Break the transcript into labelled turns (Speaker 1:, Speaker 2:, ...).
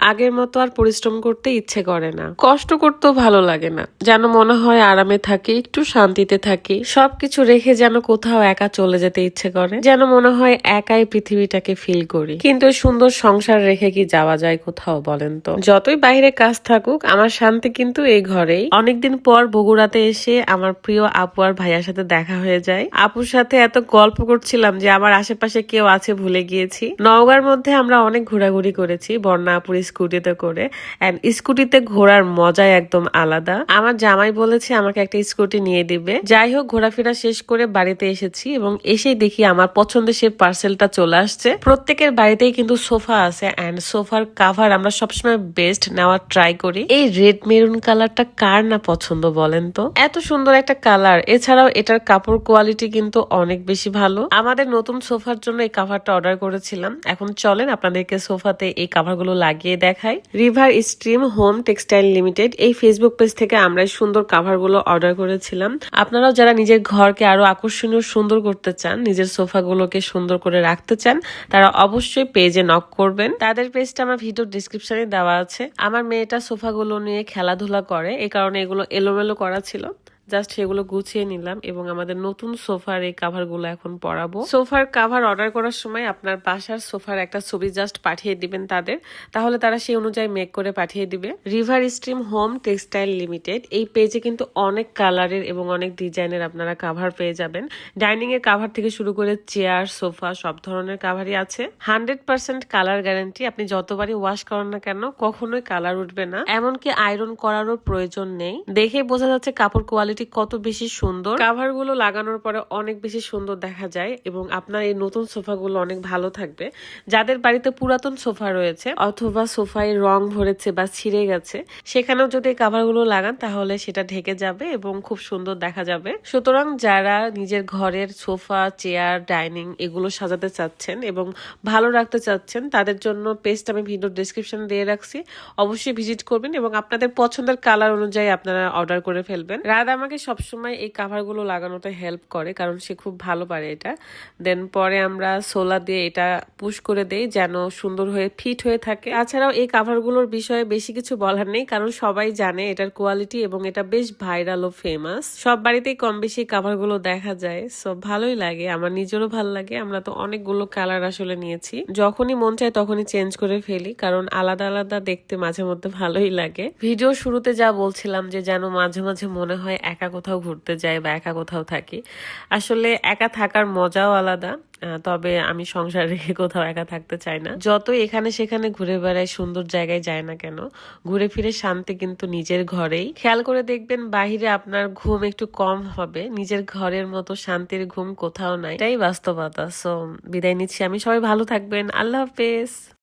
Speaker 1: আগের মতো আর পরিশ্রম করতে ইচ্ছে করে না। কষ্ট করতেও ভালো লাগে না। যেন মনে হয় আরামে থাকি, একটু শান্তিতে থাকি। সবকিছু রেখে যেন কোথাও একা চলে যেতে ইচ্ছে করে। যেন মনে হয় একাই পৃথিবীটাকে ফিল করি। কিন্তু সুন্দর সংসার রেখে কি যাওয়া যায় কোথাও বলেন তো? যতই বাইরে কাজ থাকুক, আমার শান্তি কিন্তু এই ঘরেই। অনেকদিন পর বগুড়াতে এসে আমার প্রিয় আপু আর ভাইয়ার সাথে দেখা হয়ে যায়। আপুর সাথে এত গল্প করছিলাম যে আমার আশেপাশে কেউ আছে ভুলে গিয়েছি। নওগাঁর মধ্যে আমরা অনেক ঘোরাঘুরি করেছি। বন্যা আপুর স্কুটিতে করে অ্যান্ড স্কুটিতে ঘোরার মজাই একদম আলাদা। আমার জামাই বলেছে, আমাকে একটা স্কুটি নিয়ে দিবে। যাই হোক, ঘোরাফেরা শেষ করে বাড়িতে এসেছি এবং এসেই দেখি আমার পছন্দের সে পার্সেলটা চলে আসছে। প্রত্যেকের বাড়িতেই কিন্তু সোফা আছে অ্যান্ড সোফার কাভার আমরা সবসময় বেস্ট নেওয়ার ট্রাই করি। এই রেড মেরুন কালারটা কার না পছন্দ বলেন তো? এত সুন্দর একটা কালার এছাড়াও এটার কাপড় কোয়ালিটি কিন্তু অনেক বেশি ভালো। আমাদের নতুন সোফার জন্য এই কাভারটা অর্ডার করেছিলাম। এখন চলেন, আপনাদেরকে সোফাতে এই কাভারগুলো লাগিয়ে দেখাই। River stream home textile limited এই ফেসবুক পেজ থেকে আমরা সুন্দর কাভারগুলো অর্ডার করেছিলাম। আপনারাও যারা নিজের ঘরকে আরও আকর্ষণীয় সুন্দর করতে চান, নিজের সোফাগুলোকে সুন্দর করে রাখতে চান, তারা অবশ্যই পেজে নক করবেন। তাদের পেজটা আমার ভিডিও ডিসক্রিপশনে দেওয়া আছে। আমার মেয়েটা সোফাগুলো নিয়ে খেলাধুলা করে, এই কারণে এগুলো এলোমেলো করা ছিল। জাস্ট সেগুলো গুছিয়ে নিলাম এবং আমাদের নতুন সোফার এই কাভারগুলো এখন পরাবো। সোফার কাভার অর্ডার করার সময় আপনার বাসার সোফার একটা ছবি জাস্ট পাঠিয়ে দিবেন তাদের। তাহলে তারা সেই অনুযায়ী মেক করে পাঠিয়ে দিবে। River stream home textile limited এই পেজে কিন্তু অনেক কালারের এবং অনেক ডিজাইনের আপনারা কাভার পেয়ে যাবেন। ডাইনিং এর কাভার থেকে শুরু করে চেয়ার সোফা সব ধরনের কাভারই আছে। হান্ড্রেড পার্সেন্ট কালার গ্যারান্টি আপনি যতবারই ওয়াশ করেন না কেন কখনোই কালার উঠবে না। এমনকি আয়রন করারও প্রয়োজন নেই। দেখে বোঝা যাচ্ছে কাপড় কোয়ালিটি কত বেশি সুন্দর। কাভারগুলো লাগানোর পরে অনেক বেশি সুন্দর দেখা যায় এবং আপনার এই নতুন সোফা গুলো অনেক ভালো থাকবে। যাদের বাড়িতে পুরাতন সোফা রয়েছে অথবা সোফায় রং ভরেছে বা ছিঁড়ে গেছে, সেখানেও যদি এই কাভারগুলো লাগান তাহলে সেটা ঢেকে যাবে এবং খুব সুন্দর দেখা যাবে। সুতরাং যারা নিজের ঘরের সোফা, চেয়ার, ডাইনিং এগুলো সাজাতে চাচ্ছেন এবং ভালো রাখতে চাচ্ছেন, তাদের জন্য পেস্ট আমি ভিডিও ডিসক্রিপশনে দিয়ে রাখছি। অবশ্যই ভিজিট করবেন এবং আপনাদের পছন্দের কালার অনুযায়ী আপনারা অর্ডার করে ফেলবেন। রাত আমাকে সবসময় এই কাভারগুলো লাগানোতে হেল্প করে, কারণ সে খুব ভালো পারে এটা। দেন পরে আমরা সোলা দিয়ে এটা পুশ করে দেই, যেন সুন্দর হয়ে ফিট হয়ে থাকে। তাছাড়াও এই কাভারগুলোর বিষয়ে বেশি কিছু বলার নেই, কারণ সবাই জানে এটার কোয়ালিটি এবং এটা বেশ ভাইরাল ও ফেমাস সব বাড়িতেই কম বেশি কাভারগুলো দেখা যায় সো ভালোই লাগে, আমার নিজেরও ভালো লাগে। আমরা তো অনেকগুলো কালার আসলে নিয়েছি। যখনই মন চায় তখনই চেঞ্জ করে ফেলি, কারণ আলাদা আলাদা দেখতে মাঝে মধ্যে ভালোই লাগে। ভিডিও শুরুতে যা বলছিলাম যে যেন মাঝে মাঝে মনে হয় একা কোথাও ঘুরতে যাই বা একা কোথাও থাকি। আসলে একা থাকার মজাও আলাদা তবে আমি সংসার রেখে কোথাও একা থাকতে চাই না। যত এখানে সেখানে ঘুরে বেড়াই, সুন্দর জায়গায় যায় না কেন, ঘুরে ফিরে শান্তি কিন্তু নিজের ঘরেই। খেয়াল করে দেখবেন বাহিরে আপনার ঘুম একটু কম হবে, নিজের ঘরের মতো শান্তির ঘুম কোথাও নাই। এটাই বাস্তবতা। সো বিদায় নিচ্ছি। আমি সবাই ভালো থাকবেন। আল্লাহ হাফেজ।